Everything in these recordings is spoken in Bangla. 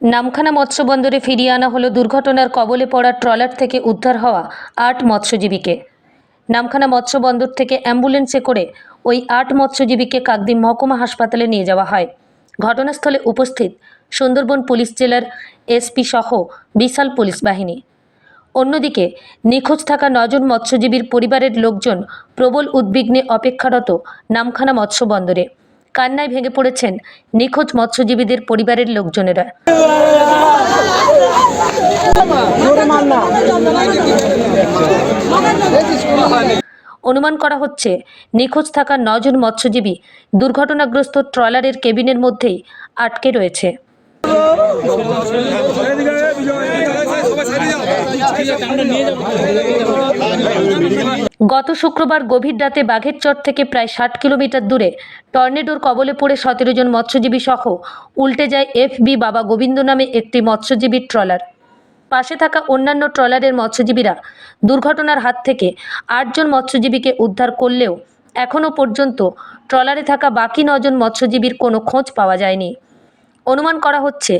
নামখানা মৎস্য বন্দরে ফিরিয়ে আনা হলো দুর্ঘটনার কবলে পড়া ট্রলার থেকে উদ্ধার হওয়া আট মৎস্যজীবীকে। নামখানা মৎস্য বন্দর থেকে অ্যাম্বুলেন্সে করে ওই আট মৎস্যজীবীকে কাকদ্বীপ মহকুমা হাসপাতালে নিয়ে যাওয়া হয়। ঘটনাস্থলে উপস্থিত সুন্দরবন পুলিশ জেলার এসপি সহ বিশাল পুলিশ বাহিনী। অন্যদিকে, নিখোঁজ থাকা নজন মৎস্যজীবীর পরিবারের লোকজন প্রবল উদ্বিগ্নে অপেক্ষারত নামখানা মৎস্য বন্দরে কান্নায় ভেঙে পড়েছেন নিখোঁজ মৎস্যজীবীদের পরিবারের লোকজনেরা। অনুমান করা হচ্ছে, নিখোঁজ থাকা নজন মৎস্যজীবী দুর্ঘটনাগ্রস্ত ট্রলারের কেবিনের মধ্যেই আটকে রয়েছে। গত শুক্রবার গভীর রাতে বাঘের চর থেকে প্রায় ষাট কিলোমিটার দূরে টর্নেডোর কবলে পড়ে সতেরো জন মৎস্যজীবী সহ উল্টে যায় এফবি বাবা গোবিন্দ নামে একটি মৎস্যজীবীর ট্রলার। পাশে থাকা অন্যান্য ট্রলারের মৎস্যজীবীরা দুর্ঘটনার হাত থেকে আটজন মৎস্যজীবীকে উদ্ধার করলেও এখনও পর্যন্ত ট্রলারে থাকা বাকি নজন মৎস্যজীবীর কোনো খোঁজ পাওয়া যায়নি। অনুমান করা হচ্ছে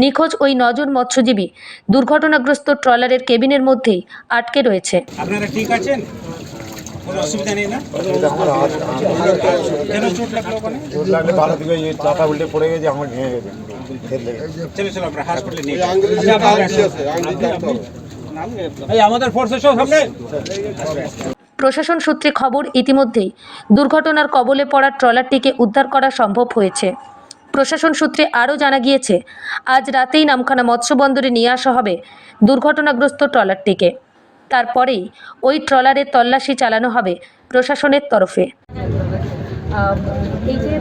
নিখোঁজ ওই নজন মৎস্যজীবী দুর্ঘটনাগ্রস্ত ট্রলারের কেবিনের মধ্যেই আটকে রয়েছে। আপনারা ঠিক আছেন? কোনো অসুবিধা নেই না? কেন চোট লাগল চোট লাগলে ভালো দিকে চাটা উল্টে পড়ে গেছে আমার ভেঙে গেছে। ফের লেগেছে চলো চলো আমরা হাসপাতালে নিয়ে যাই। আচ্ছা, আপনারা আসুন। এই আমাদের ফোর্সের সব সামনে। প্রশাসন সূত্রে খবর ইতিমধ্যেই দুর্ঘটনার কবলে পড়া ট্রলারটিকে উদ্ধার করা সম্ভব হয়েছে। প্রশাসন সূত্রে আরও জানা গিয়েছে আজ রাতেই নামখানা মৎস্য বন্দরে নিয়ে আসা হবে দুর্ঘটনাগ্রস্ত ট্রলারটিকে। তারপরেই ওই ট্রলারের তল্লাশি চালানো হবে প্রশাসনের তরফে। এই যে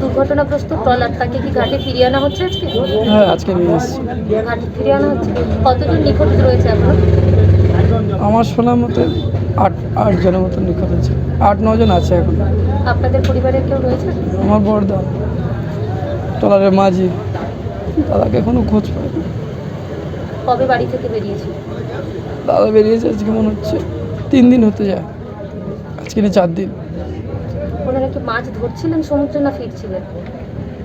দুর্ঘটনাগ্রস্ত ট্রলার তাকে কি ঘাটে ফিরিয়ে আনা হচ্ছে আজকে? হ্যাঁ আজকে নিয়ে এসেছি। ঘাটে ফিরিয়ে আনা হচ্ছে? কতজন নিখোঁজ রয়েছে এখন? আমার শোনা মতে আট আট জনের মতো নিখোঁজ আছে। আট নজন আছে এখন। আপনাদের পরিবারের কেউ রয়েছে? আমার বড়দা টলারের মাঝি দাদাকে এখনও খোঁজ পাইনি। কবে বাড়ি থেকে বেরিয়েছে? দাদা বেরিয়েছে আজকে মনে হচ্ছে তিন দিন হতে যায়। আজকে চার দিন। ওনারা কি মাছ ধরছিলেন সমুদ্রে না ফিরছিলেন?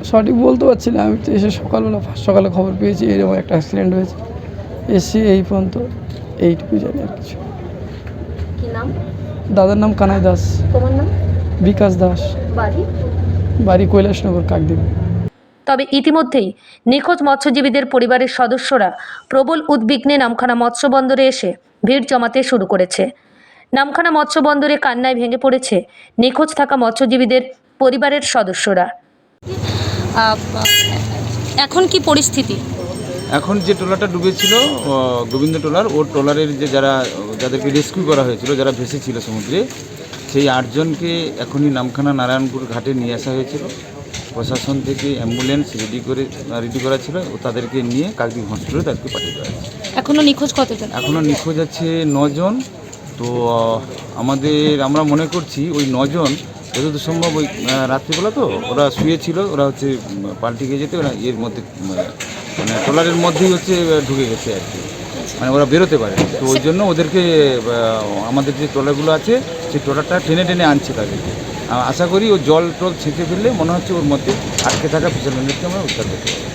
সঠিক বলতে পারছি না। আমি তো এসে সকালবেলা ফার্স্ট সকালে খবর পেয়েছি এরকম একটা অ্যাক্সিডেন্ট হয়েছে। এসছি এই পর্যন্ত এইটুকু জানি আর কিছু। কি নাম? দাদার নাম কানাই দাস। তোমার নাম? বিকাশ দাস। বাড়ি? বাড়ি কৈলাসনগর কাকদ্বীপ। তবে ইতিমধ্যেই নিখোঁজ মৎস্যজীবীদের পরিবারের সদস্যরা প্রবল উদ্বিগ্নে নামখানা মৎস্য বন্দরে এসে ভিড় জমাতে শুরু করেছে। নামখানা মৎস্য বন্দরে কান্নায় ভেঙে পড়েছে নিখোঁজ থাকা মৎস্যজীবীদের পরিবারের সদস্যরা। এখন কি পরিস্থিতি? এখন যে ট্রলারটা ডুবেছিল গোবিন্দ ট্রলার ও ট্রলারের যে যারা যাদেরকে রেস্কিউ করা হয়েছিল যারা ভেসেছিল সমুদ্রে সেই আটজনকে এখনই নামখানা নারায়ণপুর ঘাটে নিয়ে আসা হয়েছিল। প্রশাসন থেকে অ্যাম্বুলেন্স রেডি করে রেডি করা ছিল ও তাদেরকে নিয়ে কাকদ্বীপ হসপিটালে তাদেরকে পাঠিয়ে দেওয়া হয়েছে। এখনও নিখোঁজ কতজন? এখনও নিখোঁজ আছে নজন। তো আমাদের, আমরা মনে করছি ওই নজন, যতদূর সম্ভব ওই রাত্রিবেলা তো ওরা শুয়েছিল, ওরা হচ্ছে পাল্টে গিয়ে যেতে, ওরা এর মধ্যে মানে ট্রলারের মধ্যেই হচ্ছে ঢুকে গেছে আর কি। মানে ওরা বেরোতে পারে তো ওই জন্য ওদেরকে আমাদের যে ট্রলারগুলো আছে, সেই ট্রলারটা টেনে টেনে আনছে তাদেরকে। আশা করি ও জল টল ছেঁচে ফেললে মনে হচ্ছে ওর মধ্যে আটকে থাকা ফিশারম্যানদেরকে আমরা উদ্ধার করতে পারব।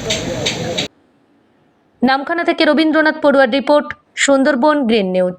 নামখানা থেকে Rabindranath পড়ুয়ার report, Sundarban green news.